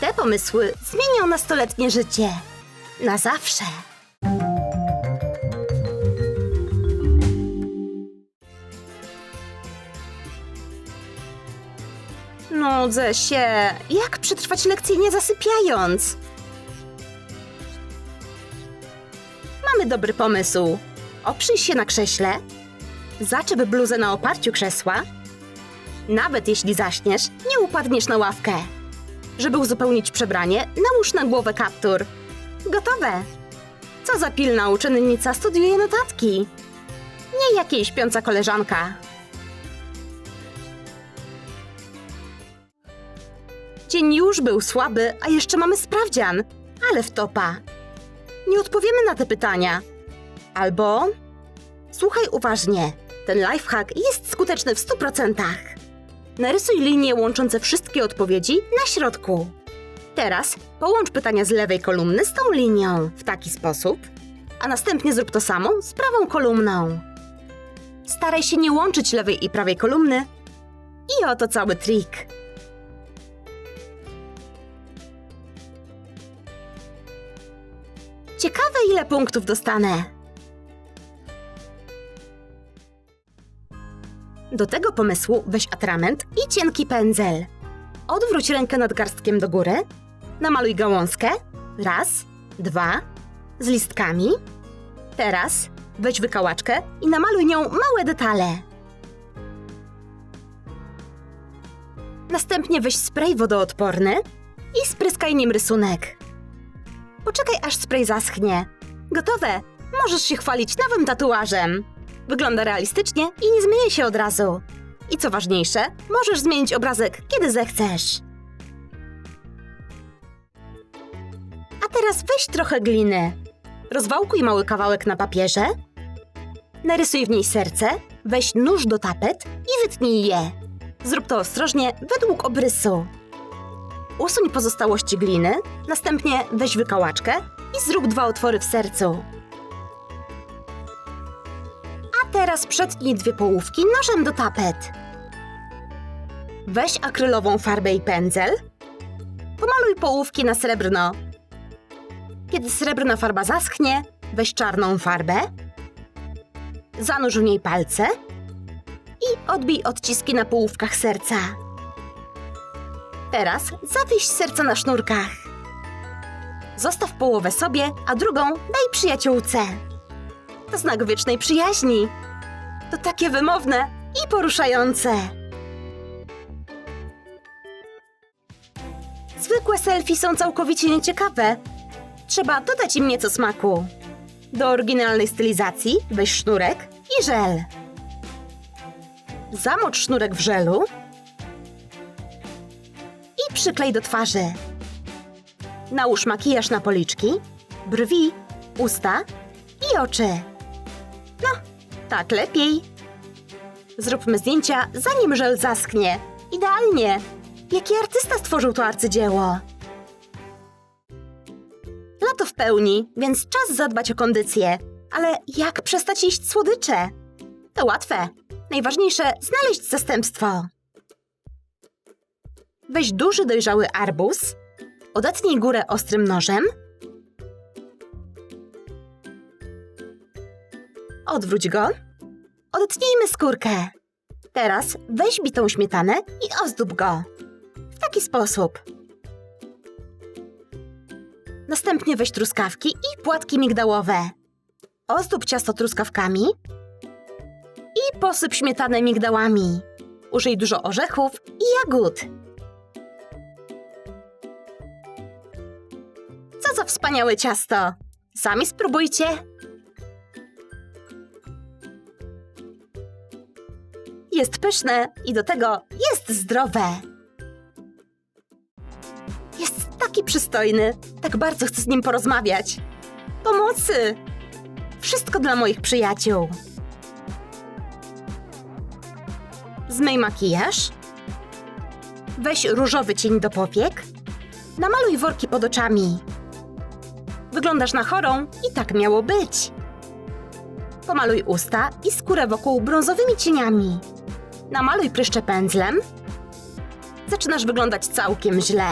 Te pomysły zmienią nastoletnie życie. Na zawsze. Nudzę się. Jak przetrwać lekcję nie zasypiając? Mamy dobry pomysł. Oprzyj się na krześle, zaczep bluzę na oparciu krzesła. Nawet jeśli zaśniesz, nie upadniesz na ławkę. Żeby uzupełnić przebranie, nałóż na głowę kaptur. Gotowe. Co za pilna uczennica studiuje notatki. Nie jakiej śpiąca koleżanka. Dzień już był słaby, a jeszcze mamy sprawdzian. Ale wtopa. Nie odpowiemy na te pytania. Albo... Słuchaj uważnie. Ten lifehack jest skuteczny w 100%. Narysuj linie łączące wszystkie odpowiedzi na środku. Teraz połącz pytania z lewej kolumny z tą linią w taki sposób, a następnie zrób to samo z prawą kolumną. Staraj się nie łączyć lewej i prawej kolumny. I oto cały trik. Ciekawe, ile punktów dostanę. Do tego pomysłu weź atrament i cienki pędzel. Odwróć rękę nadgarstkiem do góry. Namaluj gałązkę. Raz, dwa, z listkami. Teraz weź wykałaczkę i namaluj nią małe detale. Następnie weź spray wodoodporny i spryskaj nim rysunek. Poczekaj, aż spray zaschnie. Gotowe! Możesz się chwalić nowym tatuażem. Wygląda realistycznie i nie zmyje się od razu. I co ważniejsze, możesz zmienić obrazek, kiedy zechcesz. A teraz weź trochę gliny. Rozwałkuj mały kawałek na papierze. Narysuj w niej serce, weź nóż do tapet i wytnij je. Zrób to ostrożnie, według obrysu. Usuń pozostałości gliny, następnie weź wykałaczkę i zrób dwa otwory w sercu. Teraz przetnij dwie połówki nożem do tapet. Weź akrylową farbę i pędzel. Pomaluj połówki na srebrno. Kiedy srebrna farba zaschnie, weź czarną farbę. Zanurz w niej palce i odbij odciski na połówkach serca. Teraz zawieś serce na sznurkach. Zostaw połowę sobie, a drugą daj przyjaciółce. To znak wiecznej przyjaźni. To takie wymowne i poruszające. Zwykłe selfie są całkowicie nieciekawe. Trzeba dodać im nieco smaku. Do oryginalnej stylizacji weź sznurek i żel. Zamocz sznurek w żelu i przyklej do twarzy. Nałóż makijaż na policzki, brwi, usta i oczy. No, tak lepiej. Zróbmy zdjęcia, zanim żel zaschnie. Idealnie. Jaki artysta stworzył to arcydzieło? Lato w pełni, więc czas zadbać o kondycję. Ale jak przestać jeść słodycze? To łatwe. Najważniejsze znaleźć zastępstwo. Weź duży dojrzały arbuz, odetnij górę ostrym nożem, odwróć go, odetnijmy skórkę. Teraz weź bitą śmietanę i ozdób go. W taki sposób. Następnie weź truskawki i płatki migdałowe. Ozdób ciasto truskawkami i posyp śmietanę migdałami. Użyj dużo orzechów i jagód. Co za wspaniałe ciasto! Sami spróbujcie. Jest pyszne i do tego jest zdrowe. Jest taki przystojny. Tak bardzo chcę z nim porozmawiać. Pomocy! Wszystko dla moich przyjaciół. Zmyj makijaż. Weź różowy cień do powiek. Namaluj worki pod oczami. Wyglądasz na chorą i tak miało być. Pomaluj usta i skórę wokół brązowymi cieniami. Namaluj pryszcze pędzlem. Zaczynasz wyglądać całkiem źle.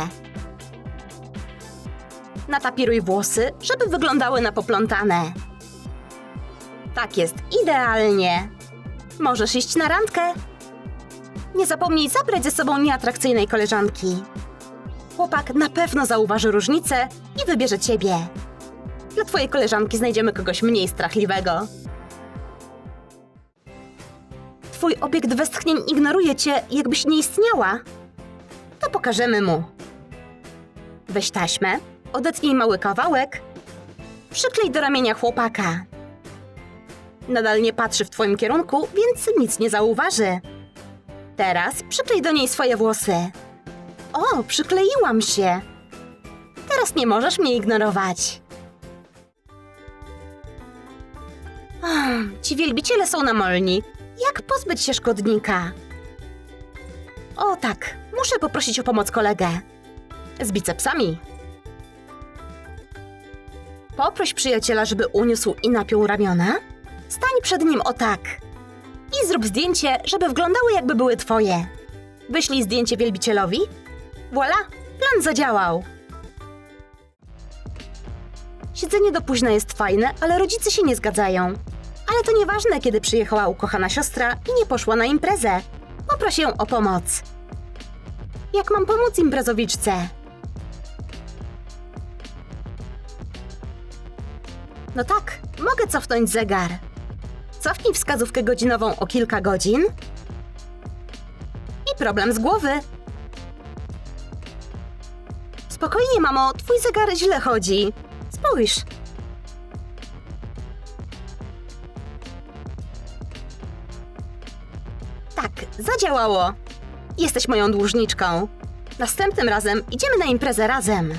Natapiruj włosy, żeby wyglądały na poplątane. Tak jest, idealnie. Możesz iść na randkę. Nie zapomnij zabrać ze sobą nieatrakcyjnej koleżanki. Chłopak na pewno zauważy różnicę i wybierze ciebie. Dla twojej koleżanki znajdziemy kogoś mniej strachliwego. Twój obiekt westchnień ignoruje cię, jakbyś nie istniała. To pokażemy mu. Weź taśmę, odetnij mały kawałek, przyklej do ramienia chłopaka. Nadal nie patrzy w twoim kierunku, więc nic nie zauważy. Teraz przyklej do niej swoje włosy. O, przykleiłam się. Teraz nie możesz mnie ignorować. Ci wielbiciele są namolni. Jak pozbyć się szkodnika? O tak, muszę poprosić o pomoc kolegę. Z bicepsami. Poproś przyjaciela, żeby uniósł i napiął ramiona. Stań przed nim o tak. I zrób zdjęcie, żeby wyglądały jakby były twoje. Wyślij zdjęcie wielbicielowi. Voila, plan zadziałał. Siedzenie do późna jest fajne, ale rodzice się nie zgadzają. Ale to nieważne, kiedy przyjechała ukochana siostra i nie poszła na imprezę. Poproś ją o pomoc. Jak mam pomóc imprezowiczce? No tak, mogę cofnąć zegar. Cofnij wskazówkę godzinową o kilka godzin. I problem z głowy. Spokojnie, mamo, twój zegar źle chodzi. Spójrz. Zadziałało. Jesteś moją dłużniczką. Następnym razem idziemy na imprezę razem.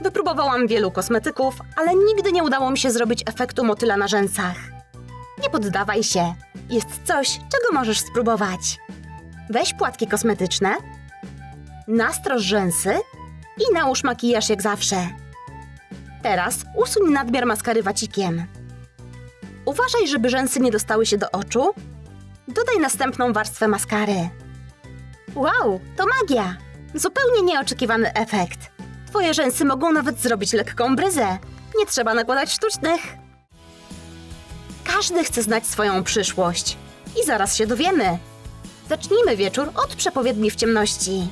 Wypróbowałam wielu kosmetyków, ale nigdy nie udało mi się zrobić efektu motyla na rzęsach. Nie poddawaj się. Jest coś, czego możesz spróbować. Weź płatki kosmetyczne, nastroż rzęsy i nałóż makijaż jak zawsze. Teraz usuń nadmiar maskary wacikiem. Uważaj, żeby rzęsy nie dostały się do oczu. Dodaj następną warstwę maskary. Wow, to magia! Zupełnie nieoczekiwany efekt. Twoje rzęsy mogą nawet zrobić lekką bryzę. Nie trzeba nakładać sztucznych. Każdy chce znać swoją przyszłość. I zaraz się dowiemy. Zacznijmy wieczór od przepowiedni w ciemności.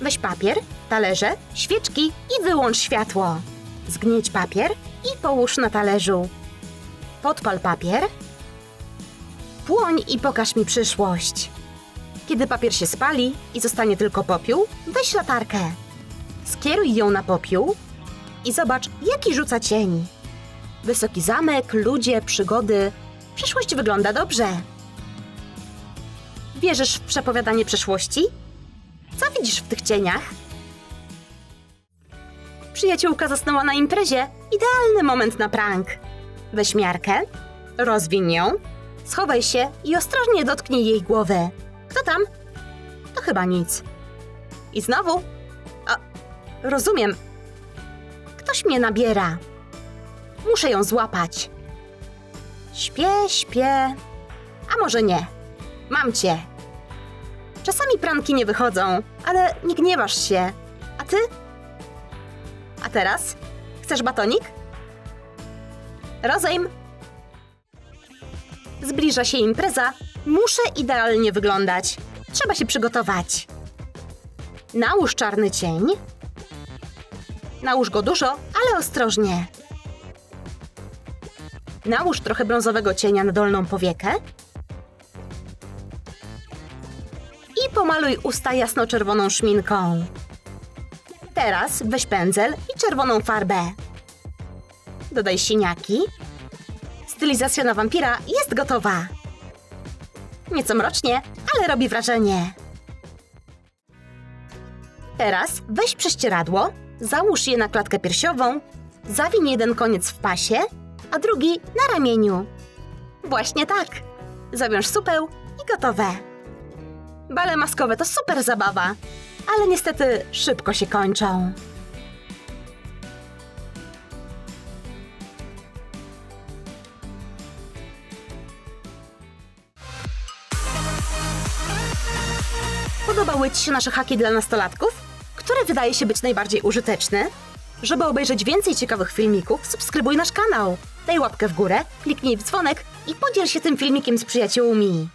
Weź papier, talerze, świeczki i wyłącz światło. Zgnieć papier i połóż na talerzu. Podpal papier. Płoń i pokaż mi przyszłość. Kiedy papier się spali i zostanie tylko popiół, weź latarkę. Skieruj ją na popiół i zobacz, jaki rzuca cień. Wysoki zamek, ludzie, przygody. Przyszłość wygląda dobrze. Wierzysz w przepowiadanie przyszłości? Co widzisz w tych cieniach? Przyjaciółka zasnęła na imprezie. Idealny moment na prank. Weź miarkę, rozwiń ją, schowaj się i ostrożnie dotknij jej głowy. Kto tam? To chyba nic. I znowu? A, rozumiem. Ktoś mnie nabiera. Muszę ją złapać. Śpię, śpię. A może nie? Mam cię. Czasami pranki nie wychodzą, ale nie gniewasz się. A ty? A teraz? Chcesz batonik? Rozejm. Zbliża się impreza. Muszę idealnie wyglądać. Trzeba się przygotować. Nałóż czarny cień. Nałóż go dużo, ale ostrożnie. Nałóż trochę brązowego cienia na dolną powiekę. I pomaluj usta jasno-czerwoną szminką. Teraz weź pędzel i czerwoną farbę. Dodaj siniaki. Stylizacja na wampira jest gotowa. Nieco mrocznie, ale robi wrażenie. Teraz weź prześcieradło, załóż je na klatkę piersiową, zawiń jeden koniec w pasie, a drugi na ramieniu. Właśnie tak. Zawiąż supeł i gotowe. Bale maskowe to super zabawa, ale niestety szybko się kończą. Podobały Ci się nasze haki dla nastolatków? Który wydaje się być najbardziej użyteczny? Żeby obejrzeć więcej ciekawych filmików, subskrybuj nasz kanał. Daj łapkę w górę, kliknij w dzwonek i podziel się tym filmikiem z przyjaciółmi.